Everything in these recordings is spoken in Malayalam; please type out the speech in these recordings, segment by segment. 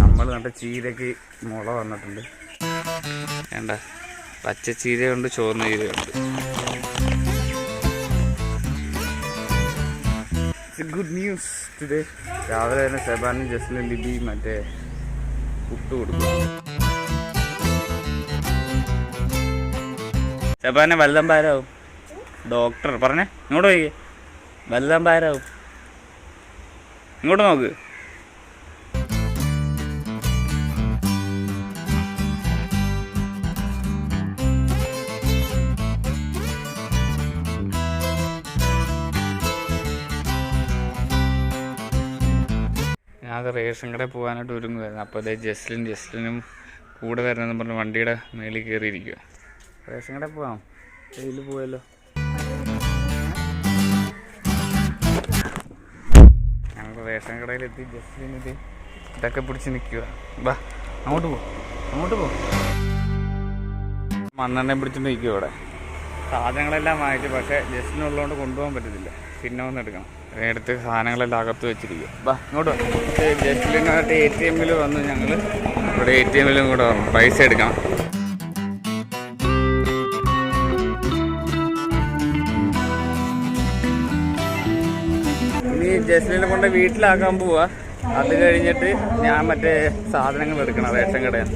നമ്മൾ കണ്ട ചീരക്ക് മുള വന്നിട്ടുണ്ട്. വേണ്ട പച്ച ചീരയുണ്ട് ചുവന്ന ചീരയുണ്ട് ഗുഡ് ന്യൂസ് ടുഡേ രാവിലെ തന്നെ സെബാനും ജസ്ലിൻ ലിബി മറ്റേ പുട്ട് കൊടുക്കും സെബാനെ വലുതമ്പാരാവും. ഡോക്ടർ പറഞ്ഞേ ഇങ്ങോട്ട് പോയി. വലുതമ്പാരാവും. ഇങ്ങോട്ട് നോക്ക്. ഞാൻ അത് റേഷൻ കടയിൽ പോകാനായിട്ട് ഒരുങ്ങുമായിരുന്നു അപ്പോൾ അതേ ജസ്ലിൻ ജസ്ലിനും കൂടെ വരണമെന്ന് പറഞ്ഞ് വണ്ടിയുടെ മേളിൽ കയറിയിരിക്കുക റേഷൻ കടയിൽ പോകാം ഇതിൽ പോയല്ലോ. റേഷൻ കടയിലെത്തി ജസ്റ്റ് ഇത് ഇതൊക്കെ പിടിച്ച് നിൽക്കുക വാ അങ്ങോട്ട് പോ അങ്ങോട്ട് പോ. മണ്ണെണ്ണ പിടിച്ചിട്ട് നിൽക്കുക ഇവിടെ. സാധനങ്ങളെല്ലാം വാങ്ങിച്ചു പക്ഷേ ജസ്റ്റിനുള്ളതുകൊണ്ട് കൊണ്ടുപോകാൻ പറ്റത്തില്ല. പിന്നെ ഒന്ന് എടുക്കണം. എടുത്ത് സാധനങ്ങളെല്ലാം അകത്ത് വെച്ചിരിക്കുക വാ ഇങ്ങോട്ട് ജസ്റ്റിലിനായിട്ട് എ ടി എമ്മിൽ വന്ന് ഞങ്ങൾ ഇവിടെ എ ടി എമ്മിലും കൂടെ വന്നു. പൈസ എടുക്കണം. ജസ്റ്റിനെ കൊണ്ട് വീട്ടിലാക്കാൻ പോവാ. അത് കഴിഞ്ഞിട്ട് ഞാൻ മറ്റേ സാധനങ്ങൾ എടുക്കണം റേഷൻ കടയിൽ.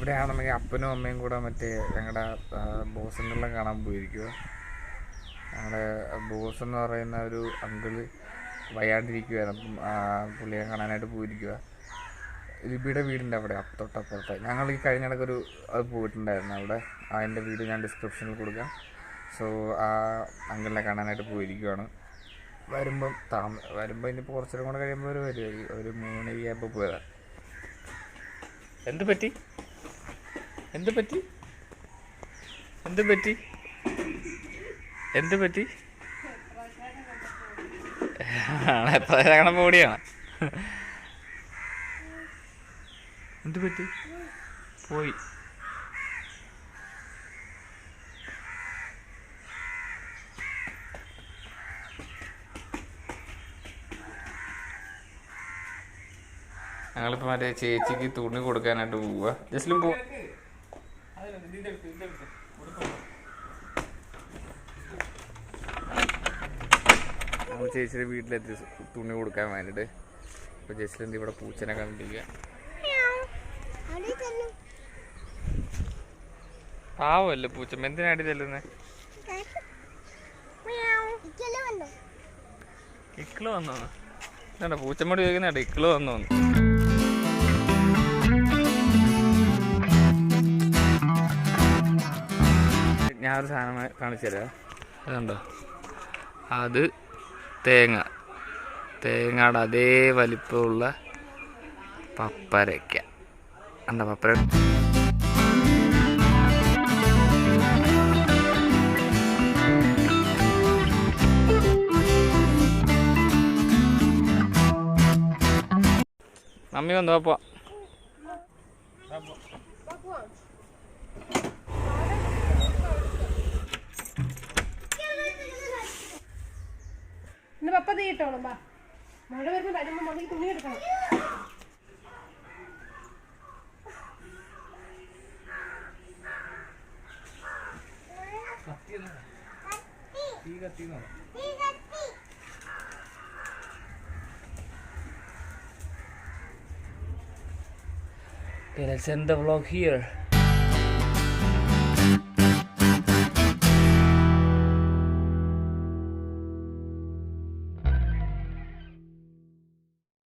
ഇവിടെയാണെന്നുണ്ടെങ്കിൽ അപ്പനും അമ്മയും കൂടെ മറ്റേ ഞങ്ങളുടെ ബോസിനെല്ലാം കാണാൻ പോയിരിക്കുക ഞങ്ങളുടെ ബോസ് എന്ന് പറയുന്ന ഒരു അങ്കിൾ വയ്യാണ്ടിരിക്കുവായിരുന്നു. അപ്പം പുള്ളിയെ കാണാനായിട്ട് പോയിരിക്കുക ലിബിയുടെ വീടിന്റെ അവിടെ തൊട്ടപ്പുറത്ത്. ഞങ്ങൾ ഈ കഴിഞ്ഞ ഇടയ്ക്കൊരു അത് പോയിട്ടുണ്ടായിരുന്നു അവിടെ. അതിന്റെ വീട് ഞാൻ ഡിസ്ക്രിപ്ഷനിൽ കൊടുക്കാം. സോ ആ അങ്കിളിനെ കാണാനായിട്ട് പോയിരിക്കുകയാണ് വരുമ്പം താമ വരുമ്പോൾ ഇനിയിപ്പോൾ കുറച്ചും കൂടെ കഴിയുമ്പോൾ ഒരു വരുമായിരിക്കും ഒരു മൂന്ന് ആയപ്പോൾ പോയതാണ് എന്ത് പറ്റി? എന്ത് പറ്റി? എന്ത് പറ്റി? എന്ത് പറ്റി? എത്ര കൂടിയാണ് എന്ത് പറ്റി? പോയി. ഞങ്ങളിപ്പോ മറ്റേ ചേച്ചിക്ക് തുണി കൊടുക്കാനായിട്ട് പോവുക ജസ്റ്റിലും പോ നമ്മൾ ചേച്ചിയുടെ വീട്ടിലെത്തി തുണി കൊടുക്കാൻ വേണ്ടിയിട്ട് അപ്പോൾ എന്ത് ഇവിടെ പൂച്ചനെ കണ്ടിരിക്കുക പാവല്ലേ പൂച്ച എന്തിനാടി ചെല്ലുന്നേ? ഇക്കിൾ വന്നോ? പൂച്ചമ്മോട് ചോദിക്കുന്നുണ്ട് ഇക്കിൾ വന്നോ ഞാനൊരു സാധനം കാണിച്ചു തരാം. അതുണ്ടോ അത് തേങ്ങ. തേങ്ങയുടെ അതേ വലിപ്പമുള്ള പപ്പരയ്ക്ക. എന്താ പപ്പര? മമ്മി വന്നു പോ ഇന്ന് പപ്പ തീ ഇട്ടോളും വാ മഴ വരുമ്പോ വരുമ്പോ മമ്മി തുണി എടുക്കണം Okay, let's end the vlog here.